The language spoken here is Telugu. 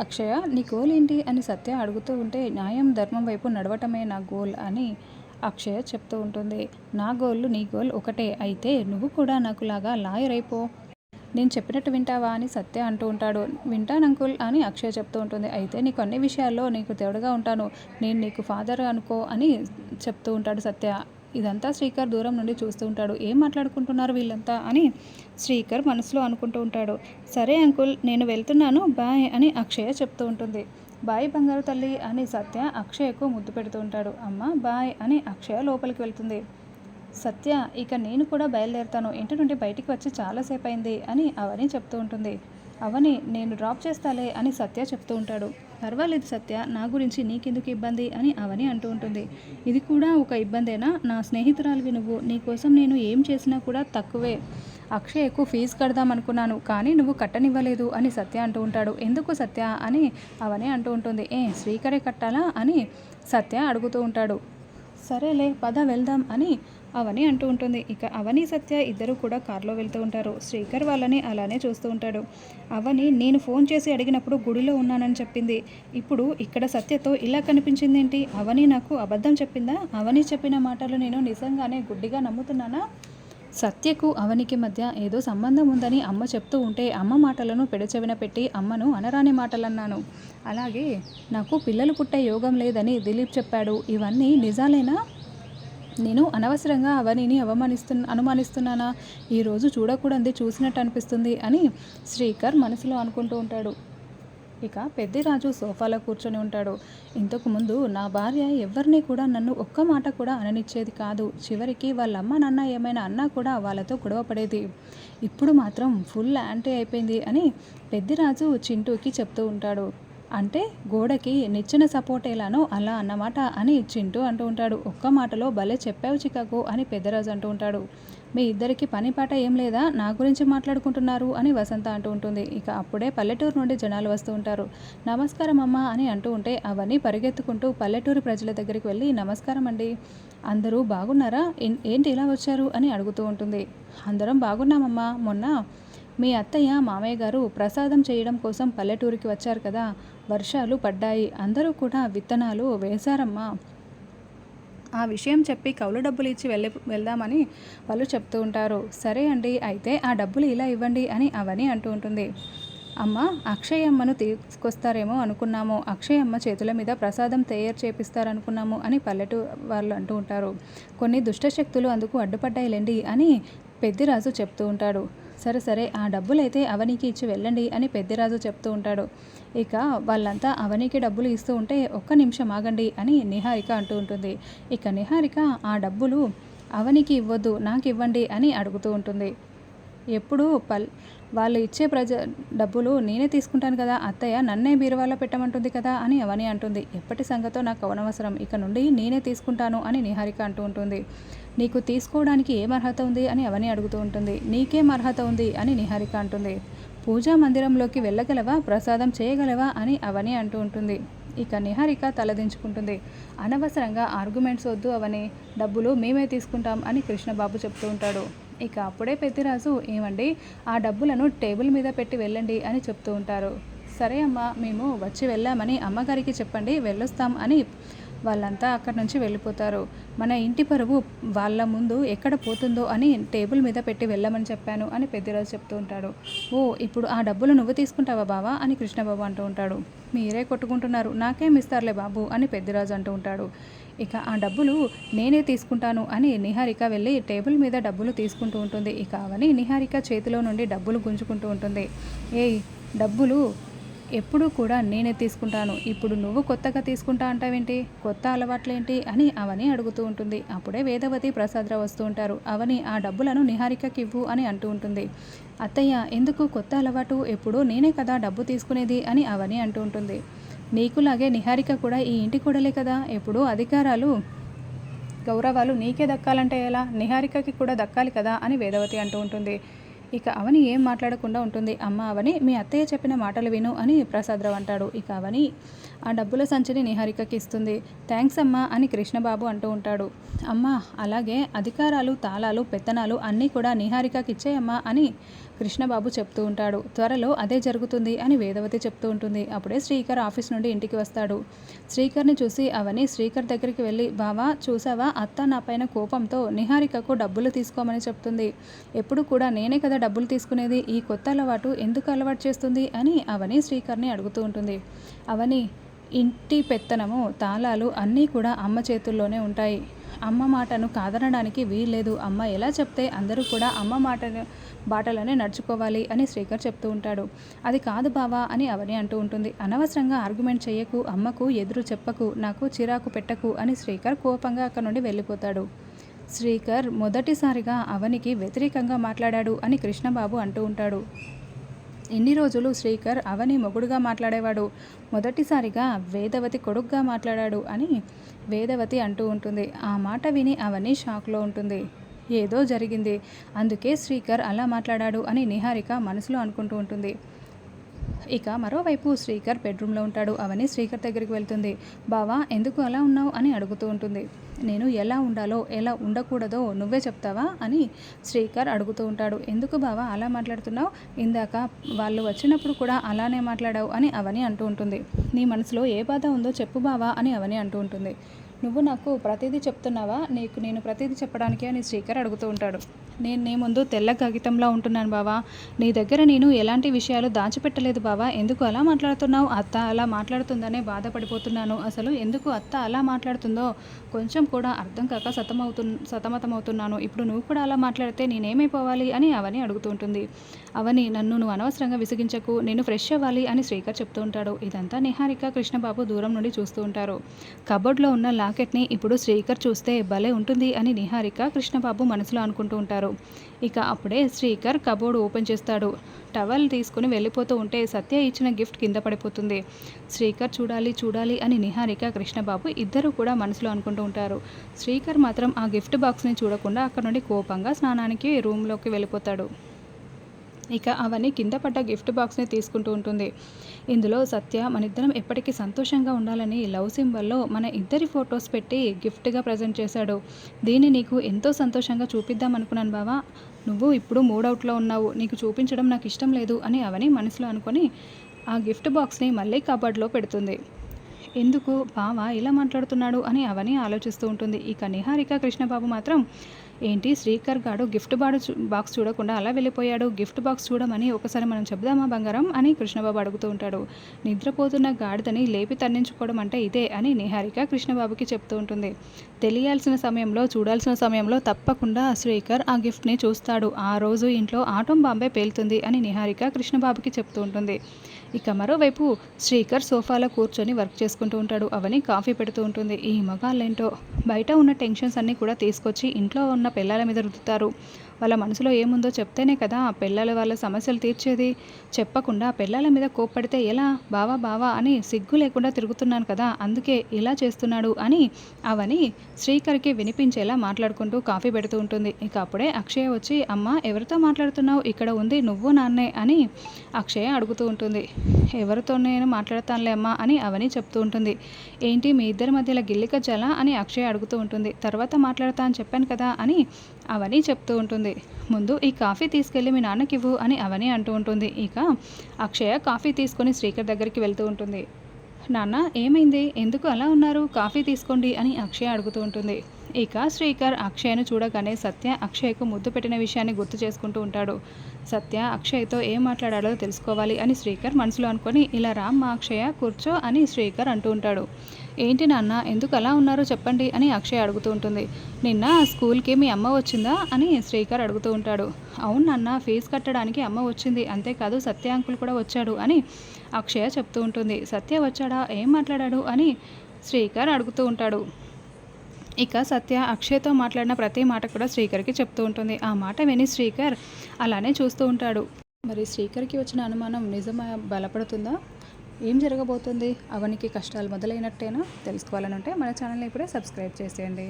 అక్షయ నీ గోల్ ఏంటి? అని సత్య అడుగుతూ ఉంటే న్యాయం ధర్మం వైపు నడవటమే నా గోల్ అని అక్షయ చెప్తూ ఉంటుంది. నా గోల్ నీ గోల్ ఒకటే. అయితే నువ్వు కూడా నాకులాగా లాయర్ అయిపో. నేను చెప్పినట్టు వింటావా? అని సత్య అంటూ ఉంటాడు. వింటాను అంకుల్ అని అక్షయ చెప్తూ ఉంటుంది. అయితే నీకు అన్ని విషయాల్లో నీకు తేడుగా ఉంటాను. నేను నీకు ఫాదర్ అనుకో అని చెప్తూ ఉంటాడు సత్య. ఇదంతా శ్రీకర్ దూరం నుండి చూస్తూ ఉంటాడు. ఏం మాట్లాడుకుంటున్నారు వీళ్ళంతా? అని శ్రీకర్ మనసులో అనుకుంటూ ఉంటాడు. సరే అంకుల్ నేను వెళ్తున్నాను. బాయ్ అని అక్షయ చెప్తూ ఉంటుంది. బాయ్ బంగారు తల్లి అని సత్య అక్షయకు ముద్దు పెడుతూ ఉంటాడు. అమ్మ బాయ్ అని అక్షయ లోపలికి వెళ్తుంది. సత్య ఇక నేను కూడా బయలుదేరుతాను. ఇంటి నుండి బయటికి వచ్చి చాలాసేపు అయింది అని అవని చెప్తూ ఉంటుంది. అవని నేను డ్రాప్ చేస్తాలే అని సత్య చెప్తూ ఉంటాడు. పర్వాలేదు సత్య నా గురించి నీకెందుకు ఇబ్బంది అని అవని అంటూ ఉంటుంది. ఇది కూడా ఒక ఇబ్బందేనా? నా స్నేహితురాలివి నువ్వు నీకోసం నేను ఏం చేసినా కూడా తక్కువే. అక్షయ్ ఎక్కువ ఫీజు కడదాం అనుకున్నాను కానీ నువ్వు కట్టనివ్వలేదు అని సత్య అంటూ ఉంటాడు. ఎందుకు సత్య? అని అవనే అంటూ ఉంటుంది. ఏ శ్రీకరే కట్టాలా? అని సత్య అడుగుతూ ఉంటాడు. సరేలే పద వెళ్దాం అని అవని అంటూ ఉంటుంది. ఇక అవని సత్య ఇద్దరు కూడా కారులో వెళ్తూ ఉంటారు. శ్రీకర్ వాళ్ళని అలానే చూస్తూ ఉంటాడు. అవని నేను ఫోన్ చేసి అడిగినప్పుడు గుడిలో ఉన్నానని చెప్పింది. ఇప్పుడు ఇక్కడ సత్యతో ఇలా కనిపించింది ఏంటి అవని నాకు అబద్ధం చెప్పిందా? అవని చెప్పిన మాటలు నేను నిజంగానే గుడ్డిగా నమ్ముతున్నానా? సత్యకు అవనికి మధ్య ఏదో సంబంధం ఉందని అమ్మ చెప్తూ ఉంటే అమ్మ మాటలను పెడచెవిన పెట్టి అమ్మను అనరాని మాటలన్నాను. అలాగే నాకు పిల్లలు పుట్టే యోగం లేదని దిలీప్ చెప్పాడు. ఇవన్నీ నిజాలేనా? నేను అనవసరంగా అవనిని అవమానిస్తు అనుమానిస్తున్నానా? ఈరోజు చూడకూడదు చూసినట్టు అనిపిస్తుంది అని శ్రీకర్ మనసులో అనుకుంటూ ఉంటాడు. ఇక పెద్దిరాజు సోఫాలో కూర్చొని ఉంటాడు. ఇంతకు ముందు నా భార్య ఎవరిని కూడా నన్ను ఒక్క మాట కూడా అననిచ్చేది కాదు. చివరికి వాళ్ళ అమ్మ నాన్న ఏమైనా అన్నా కూడా వాళ్ళతో గొడవ పడేది. ఇప్పుడు మాత్రం ఫుల్ యాంటీ అయిపోయింది అని పెద్దిరాజు చింటూకి చెప్తూ ఉంటాడు. అంటే గోడకి నిచ్చిన సపోర్ట్ ఎలానో అలా అన్నమాట అని చింటూ అంటూ ఉంటాడు. ఒక్క మాటలో భలే చెప్పావు చికాకు అని పెద్దరాజు అంటూ ఉంటాడు. మీ ఇద్దరికి పని పాట ఏం లేదా? నా గురించి మాట్లాడుకుంటున్నారు అని వసంత అంటూ ఉంటుంది. ఇక అప్పుడే పల్లెటూరు నుండి జనాలు వస్తూ ఉంటారు. నమస్కారం అమ్మ అని అంటూ ఉంటే అవన్నీ పరిగెత్తుకుంటూ పల్లెటూరు ప్రజల దగ్గరికి వెళ్ళి నమస్కారం అండి. అందరూ బాగున్నారా? ఏంటి ఇలా వచ్చారు? అని అడుగుతూ ఉంటుంది. అందరం బాగున్నామమ్మా. మొన్న మీ అత్తయ్య మామయ్య గారు ప్రసాదం చేయడం కోసం పల్లెటూరికి వచ్చారు కదా వర్షాలు పడ్డాయి. అందరూ కూడా విత్తనాలు వేశారమ్మా. ఆ విషయం చెప్పి కౌలు డబ్బులు ఇచ్చి వెళ్ళి వెళ్దామని వాళ్ళు చెప్తూ ఉంటారు. సరే అండి అయితే ఆ డబ్బులు ఇలా ఇవ్వండి అని అవని అంటూ ఉంటుంది. అమ్మ అక్షయమ్మను తీసుకొస్తారేమో అనుకున్నాము. అక్షయమ్మ చేతుల మీద ప్రసాదం తయారు చేపిస్తారనుకున్నాము అని పల్లెటూ వాళ్ళు అంటూ ఉంటారు. కొన్ని దుష్టశక్తులు అందుకు అడ్డుపడ్డాయిలేండి అని పెద్దిరాజు చెప్తూ ఉంటాడు. సరే సరే ఆ డబ్బులైతే అవనికి ఇచ్చి వెళ్ళండి అని పెద్దిరాజు చెప్తూ ఉంటాడు. ఇక వాళ్ళంతా అవనికి డబ్బులు ఇస్తూ ఉంటే ఒక్క నిమిషం ఆగండి అని నిహారిక అంటూ ఉంటుంది. ఇక నిహారిక ఆ డబ్బులు అవనికి ఇవ్వద్దు నాకు ఇవ్వండి అని అడుగుతూ ఉంటుంది. ఎప్పుడు పల్ వాళ్ళు ఇచ్చే ప్రజ డబ్బులు నేనే తీసుకుంటాను కదా అత్తయ్య నన్నే బీరువాలో పెట్టమంటుంది కదా అని అవని అంటుంది. ఎప్పటి సంగతో నాకు అవనవసరం? ఇక నుండి నేనే తీసుకుంటాను అని నిహారిక అంటూ ఉంటుంది. నీకు తీసుకోవడానికి ఏం అర్హత ఉంది అని అవని అడుగుతూ ఉంటుంది. నీకేం అర్హత ఉంది అని నిహారిక అంటుంది. పూజా మందిరంలోకి వెళ్ళగలవా? ప్రసాదం చేయగలవా? అని అవని అంటూ ఉంటుంది. ఇక నిహారిక తలదించుకుంటుంది. అనవసరంగా ఆర్గ్యుమెంట్స్ వద్దు అవని. డబ్బులు మేమే తీసుకుంటాం అని కృష్ణబాబు చెప్తూ ఉంటాడు. ఇక అప్పుడే పెద్దిరాజు ఏమండి ఆ డబ్బులను టేబుల్ మీద పెట్టి వెళ్ళండి అని చెప్తూ ఉంటారు. సరే అమ్మ మేము వచ్చి వెళ్ళామని అమ్మగారికి చెప్పండి వెళ్ళొస్తాం అని వాళ్ళంతా అక్కడి నుంచి వెళ్ళిపోతారు. మన ఇంటి పరువు వాళ్ళ ముందు ఎక్కడ పోతుందో అని టేబుల్ మీద పెట్టి వెళ్ళమని చెప్పాను అని పెద్దరాజు చెప్తూ ఉంటాడు. ఓ ఇప్పుడు ఆ డబ్బులు నువ్వు తీసుకుంటావా బావా? అని కృష్ణబాబు అంటూ ఉంటాడు. మీరే కొట్టుకుంటున్నారు నాకేం ఇస్తారులే బాబు అని పెద్దరాజు అంటూ ఉంటాడు. ఇక ఆ డబ్బులు నేనే తీసుకుంటాను అని నిహారిక వెళ్ళి టేబుల్ మీద డబ్బులు తీసుకుంటూ ఉంటుంది. ఇక అవని నిహారిక చేతిలో నుండి డబ్బులు గుంజుకుంటూ ఉంటుంది. ఏయ్ డబ్బులు ఎప్పుడూ కూడా నేనే తీసుకుంటాను. ఇప్పుడు నువ్వు కొత్తగా తీసుకుంటా అంటావేంటి? కొత్త అలవాట్లేంటి? అని అవని అడుగుతూ ఉంటుంది. అప్పుడే వేదవతి ప్రసాదరావు వస్తూ ఉంటారు. అవని ఆ డబ్బులను నిహారికకి ఇవ్వు అని అంటూ ఉంటుంది. అత్తయ్య ఎందుకు కొత్త అలవాటు? ఎప్పుడూ నేనే కదా డబ్బు తీసుకునేది అని అవని అంటూ ఉంటుంది. నీకులాగే నిహారిక కూడా ఈ ఇంటి కూడలే కదా. ఎప్పుడూ అధికారాలు గౌరవాలు నీకే దక్కాలంటే ఎలా? నిహారికకి కూడా దక్కాలి కదా అని వేదవతి అంటూ ఉంటుంది. ఇక అవని ఏం మాట్లాడకుండా ఉంటుంది. అమ్మ అవని మీ అత్తయ్య చెప్పిన మాటలు విను అని ప్రసాదరావు అంటాడు. ఇక అవని ఆ డబ్బుల సంచిని నిహారికకి ఇస్తుంది థ్యాంక్స్ అమ్మా అని కృష్ణబాబు అంటూ ఉంటాడు. అమ్మా అలాగే అధికారాలు తాళాలు పెత్తనాలు అన్నీ కూడా నిహారికకి ఇచ్చేయమ్మా అని కృష్ణబాబు చెప్తూ ఉంటాడు. త్వరలో అదే జరుగుతుంది అని వేదవతి చెప్తూ ఉంటుంది. అప్పుడే శ్రీకర్ ఆఫీస్ నుండి ఇంటికి వస్తాడు. శ్రీకర్ని చూసి అవని శ్రీకర్ దగ్గరికి వెళ్ళి బావా చూసావా? అత్త నా పైన కోపంతో నిహారికకు డబ్బులు తీసుకోమని చెప్తుంది. ఎప్పుడు కూడా నేనే కదా డబ్బులు తీసుకునేది ఈ కొత్త అలవాటు ఎందుకు అలవాటు చేస్తుంది అని అవని శ్రీకర్ని అడుగుతూ ఉంటుంది. అవని ఇంటి పెత్తనము తాళాలు అన్నీ కూడా అమ్మ చేతుల్లోనే ఉంటాయి. అమ్మ మాటను కాదనడానికి వీల్లేదు. అమ్మ ఎలా చెప్తే అందరూ కూడా అమ్మ మాట బాటలోనే నడుచుకోవాలి అని శ్రీకర్ చెప్తూ ఉంటాడు. అది కాదు బావా అని అవని అంటూ ఉంటుంది. అనవసరంగా ఆర్గ్యుమెంట్ చేయకు అమ్మకు ఎదురు చెప్పకు నాకు చిరాకు పెట్టకు అని శ్రీకర్ కోపంగా అక్కడ నుండి వెళ్ళిపోతాడు. శ్రీకర్ మొదటిసారిగా అవనికి వ్యతిరేకంగా మాట్లాడాడు అని కృష్ణబాబు అంటూ ఉంటాడు. ఇన్ని రోజులు శ్రీకర్ అవని మొగుడుగా మాట్లాడేవాడు. మొదటిసారిగా వేదవతి కొడుగ్గా మాట్లాడాడు అని వేదవతి అంటూ ఉంటుంది. ఆ మాట విని అవని షాక్లో ఉంటుంది. ఏదో జరిగింది. అందుకే శ్రీకర్ అలా మాట్లాడాడు అని నిహారిక మనసులో అనుకుంటూ ఉంటుంది. ఇక మరోవైపు శ్రీకర్ బెడ్రూమ్లో ఉంటాడు. అవని శ్రీకర్ దగ్గరికి వెళ్తుంది. బావా ఎందుకు అలా ఉన్నావు అని అడుగుతూ ఉంటుంది. నేను ఎలా ఉండాలో ఎలా ఉండకూడదో నువ్వే చెప్తావా అని శ్రీకర్ అడుగుతూ ఉంటాడు. ఎందుకు బావా అలా మాట్లాడుతున్నావు? ఇందాక వాళ్ళు వచ్చినప్పుడు కూడా అలానే మాట్లాడావు అని అవని అంటూ ఉంటుంది. నీ మనసులో ఏ బాధ ఉందో చెప్పు బావా అని అవని అంటూ ఉంటుంది. నువ్వు నాకు ప్రతిదీ చెప్తున్నావా? నీకు నేను ప్రతిదీ చెప్పడానికి అని శ్రీకర్ అడుగుతూ ఉంటాడు. నేను నీ ముందు తెల్ల కాగితంలా ఉంటున్నాను బావా. నీ దగ్గర నేను ఎలాంటి విషయాలు దాచిపెట్టలేదు బావా. ఎందుకు అలా మాట్లాడుతున్నావు? అత్త అలా మాట్లాడుతుందనే బాధపడిపోతున్నాను. అసలు ఎందుకు అత్త అలా మాట్లాడుతుందో కొంచెం కూడా అర్థం కాక సతమవుతు సతమతమవుతున్నాను. ఇప్పుడు నువ్వు కూడా అలా మాట్లాడితే నేనేమైపోవాలి అని అవని అడుగుతూ ఉంటుంది. అవని నన్ను నువ్వు అనవసరంగా విసిగించకు నేను ఫ్రెష్ అవ్వాలి అని శ్రీకర్ చెప్తూ ఉంటాడు. ఇదంతా నిహారిక కృష్ణబాబు దూరం నుండి చూస్తూ ఉంటారు. కబోర్డ్లో ఉన్న లాకెట్ని ఇప్పుడు శ్రీకర్ చూస్తే భలే ఉంటుంది అని నిహారిక కృష్ణబాబు మనసులో అనుకుంటూ ఉంటారు. ఇక అప్పుడే శ్రీకర్ కబోర్డ్ ఓపెన్ చేస్తాడు. టవల్ తీసుకుని వెళ్ళిపోతూ ఉంటే సత్య ఇచ్చిన గిఫ్ట్ కింద పడిపోతుంది. శ్రీకర్ చూడాలి చూడాలి అని నిహారిక కృష్ణబాబు ఇద్దరు కూడా మనసులో అనుకుంటూ ఉంటారు. శ్రీకర్ మాత్రం ఆ గిఫ్ట్ బాక్స్ని చూడకుండా అక్కడ నుండి కోపంగా స్నానానికి రూమ్లోకి వెళ్ళిపోతాడు. ఇక అవన్నీ కింద పడ్డ గిఫ్ట్ బాక్స్ని తీసుకుంటూ ఉంటుంది. ఇందులో సత్య మన ఇద్దరం ఎప్పటికీ సంతోషంగా ఉండాలని లవ్ సింబల్లో మన ఇద్దరి ఫొటోస్ పెట్టి గిఫ్ట్గా ప్రజెంట్ చేశాడు. దీన్ని నీకు ఎంతో సంతోషంగా చూపిద్దాం అనుకున్నాను బావా. నువ్వు ఇప్పుడు మూడవుట్లో ఉన్నావు. నీకు చూపించడం నాకు ఇష్టం లేదు అని అవని మనసులో అనుకొని ఆ గిఫ్ట్ బాక్స్ని మళ్ళీ కబడ్లో పెడుతుంది. ఎందుకు? బావ ఇలా మాట్లాడుతున్నాడు అని అవని ఆలోచిస్తూ ఉంటుంది. ఇక నిహారిక కృష్ణబాబు మాత్రం ఏంటి? శ్రీకర్ గాడు గిఫ్ట్ బాడు బాక్స్ చూడకుండా అలా వెళ్ళిపోయాడు. గిఫ్ట్ బాక్స్ చూడమని ఒకసారి మనం చెబుదామా బంగారం? అని కృష్ణబాబు అడుగుతూ ఉంటాడు. నిద్రపోతున్న గాడిదని లేపి తన్నించుకోవడం అంటే ఇదే అని నిహారిక కృష్ణబాబుకి చెప్తూ ఉంటుంది. తెలియాల్సిన సమయంలో చూడాల్సిన సమయంలో తప్పకుండా శ్రీకర్ ఆ గిఫ్ట్ని చూస్తాడు. ఆ రోజు ఇంట్లో ఆటం బాంబే పేలుతుంది అని నిహారిక కృష్ణబాబుకి చెప్తూ ఉంటుంది. ఇక మరోవైపు శ్రీకర్ సోఫాలో కూర్చొని వర్క్ చేసుకుంటూ ఉంటాడు. అవని కాఫీ పెడుతూ ఉంటుంది. ఈ మగాళ్ళేంటో? బయట ఉన్న టెన్షన్స్ అన్నీ కూడా తీసుకొచ్చి ఇంట్లో ఉన్న పిల్లల మీద రుద్దుతారు. వాళ్ళ మనసులో ఏముందో చెప్తేనే కదా పిల్లలు వాళ్ళ సమస్యలు తీర్చేది. చెప్పకుండా పిల్లల మీద కోప్పడితే ఎలా? బావా బావా అని సిగ్గు లేకుండా తిరుగుతున్నాను కదా అందుకే ఇలా చేస్తున్నాడు అని అవని శ్రీకర్కి వినిపించేలా మాట్లాడుకుంటూ కాఫీ పెడుతూ ఉంటుంది. ఇక అప్పుడే అక్షయ వచ్చి అమ్మ ఎవరితో మాట్లాడుతున్నావు? ఇక్కడ ఉంది నువ్వు నాన్నే అని అక్షయ అడుగుతూ ఉంటుంది. ఎవరితో నేను మాట్లాడతానులే అమ్మా అని అవని చెప్తూ ఉంటుంది. ఏంటి మీ ఇద్దరి మధ్యలో గిల్లిక జల అని అక్షయ అడుగుతూ ఉంటుంది. తర్వాత మాట్లాడతా అని చెప్పాను కదా అని అవని చెప్తూ ఉంటుంది. ముందు ఈ కాఫీ తీసుకెళ్ళి మీ నాన్నకి ఇవ్వు అని అవని అంటూ ఉంటుంది. ఇక అక్షయ కాఫీ తీసుకొని శ్రీకర్ దగ్గరికి వెళ్తూ ఉంటుంది. నాన్న ఏమైంది? ఎందుకు అలా ఉన్నారు? కాఫీ తీసుకోండి అని అక్షయ అడుగుతూ ఉంటుంది. ఇక శ్రీకర్ అక్షయ్ను చూడగానే సత్య అక్షయ్కు ముద్దు పెట్టిన విషయాన్ని గుర్తు చేసుకుంటూ ఉంటాడు. సత్య అక్షయ్తో ఏం మాట్లాడాలో తెలుసుకోవాలి అని శ్రీకర్ మనసులో అనుకొని ఇలా రామ్ మా అక్షయ కూర్చో అని శ్రీకర్ అంటూ ఉంటాడు. ఏంటి నాన్న ఎందుకు అలా ఉన్నారో చెప్పండి అని అక్షయ్ అడుగుతూ ఉంటుంది. నిన్న స్కూల్కి మీ అమ్మ వచ్చిందా? అని శ్రీకర్ అడుగుతూ ఉంటాడు. అవును నాన్న ఫీజు కట్టడానికి అమ్మ వచ్చింది. అంతేకాదు సత్య అంకుల్ కూడా వచ్చాడు అని అక్షయ చెప్తూ ఉంటుంది. సత్య వచ్చాడా? ఏం మాట్లాడాడు? అని శ్రీకర్ అడుగుతూ ఉంటాడు. ఇక సత్య అక్షయ్తో మాట్లాడిన ప్రతి మాట కూడా శ్రీకర్కి చెప్తూ ఉంటుంది. ఆ మాట విని శ్రీకర్ అలానే చూస్తూ ఉంటాడు. మరి శ్రీకర్కి వచ్చిన అనుమానం నిజమా? బలపడుతుందా? ఏం జరగబోతుంది? అవనికి కష్టాలు మొదలైనట్టేనా? తెలుసుకోవాలనుంటే మన ఛానల్ని ఇప్పుడే సబ్స్క్రైబ్ చేసేయండి.